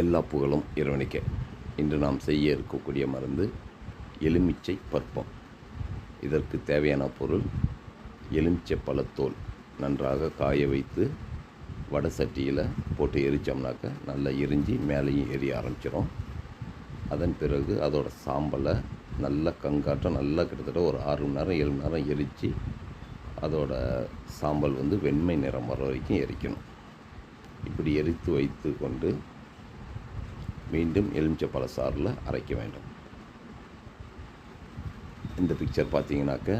எல்லா புகழும் இறைவனுக்கே. இன்று நாம் செய்ய இருக்கக்கூடிய மருந்து எலுமிச்சை பற்பம் இதற்கு தேவையான பொருள் எலுமிச்சை பழத்தோல் நன்றாக காய வைத்து வடை சட்டியில் போட்டு எரித்தோம்னாக்க நல்லா எரிஞ்சு மேலேயும் எரிய ஆரம்பிச்சிடும் அதன் பிறகு அதோடய சாம்பலை நல்லா கங்காட்டம் நல்லா கிட்டத்தட்ட ஒரு ஆறு மணி நேரம் ஏழு மணி நேரம் எரித்து அதோட சாம்பல் வந்து வெண்மை நிறம் வர வரைக்கும் எரிக்கணும். இப்படி எரித்து வைத்து கொண்டு மீண்டும் எலுமிச்சை பழ சாறில் அரைக்க வேண்டும். இந்த பிக்சர் பார்த்தீங்கன்னாக்க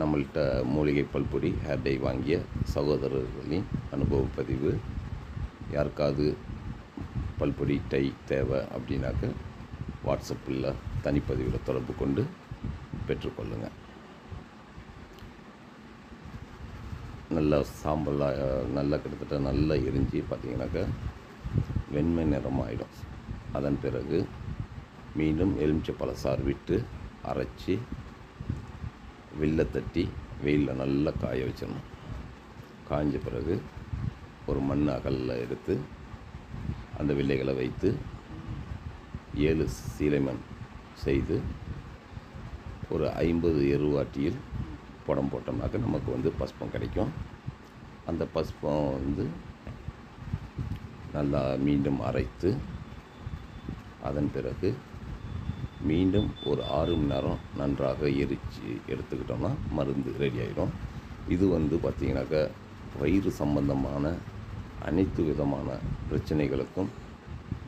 நம்மள்கிட்ட மூலிகை பல்பொடி ஹேர் டை வாங்கிய சகோதரர்களின் அனுபவ பதிவு. யாருக்காவது பல்பொடி டை தேவை அப்படின்னாக்க வாட்ஸ்அப்பில் தனிப்பதிவில் தொடர்பு கொண்டு பெற்றுக்கொள்ளுங்கள் நல்லா சாம்பலாக நல்லா கிட்டத்தட்ட நல்லா எரிஞ்சு பார்த்தீங்கன்னாக்கா வெண்மை நிறமாகிடும் அதன் பிறகு மீண்டும் எலுமிச்சை பழசாறு விட்டு அரைச்சி வில்ல தட்டி வெயிலில் நல்லா காய வச்சிடணும். காய்ஞ்ச பிறகு ஒரு மண் அகலில் எடுத்து அந்த வில்லைகளை வைத்து ஏழு சீலைமண் செய்து ஒரு ஐம்பது எருவாட்டியில் புடம் போட்டோம்னாக்க நமக்கு வந்து பஸ்பம் கிடைக்கும். அந்த பஸ்பம் வந்து நல்லா மீண்டும் அரைத்து அதன் பிறகு மீண்டும் ஒரு ஆறு மணி நேரம் நன்றாக எரித்து எடுத்துக்கிட்டோம்னா மருந்து ரெடி ஆகிடும் இது வந்து பார்த்திங்கனாக்கா வயிறு சம்பந்தமான அனைத்து விதமான பிரச்சனைகளுக்கும்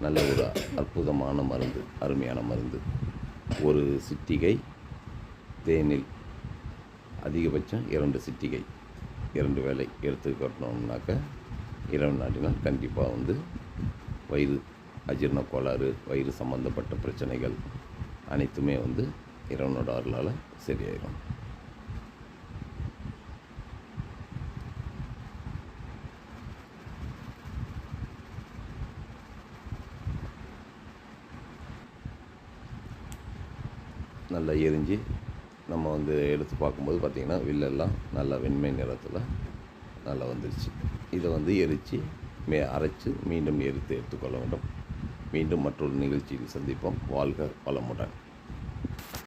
நல்ல ஒரு அற்புதமான மருந்து அருமையான மருந்து. ஒரு சிட்டிகை தேனில் அதிகபட்சம் இரண்டு சிட்டிகை இரண்டு வேலை எடுத்துக்கிட்டோம்னாக்க இரவு நாட்டினால் கண்டிப்பாக வந்து வயிறு அஜீரண கோளாறு வயிறு சம்மந்தப்பட்ட பிரச்சனைகள் அனைத்துமே வந்து இறைவனோட அருளால் சரியாயிடும் நல்லா எரிஞ்சு நம்ம வந்து எடுத்து பார்க்கும்போது பார்த்திங்கன்னா வில்லெல்லாம் நல்லா வெண்மை நிறத்தில் நல்லா வந்துருச்சு. இதை வந்து எரித்து மே அரைச்சி மீண்டும் எரித்து எடுத்துக்கொள்ள வேண்டும். மீண்டும் மற்றொரு நிகழ்ச்சியில் சந்திப்போம். வாழ்க வளமுடன்.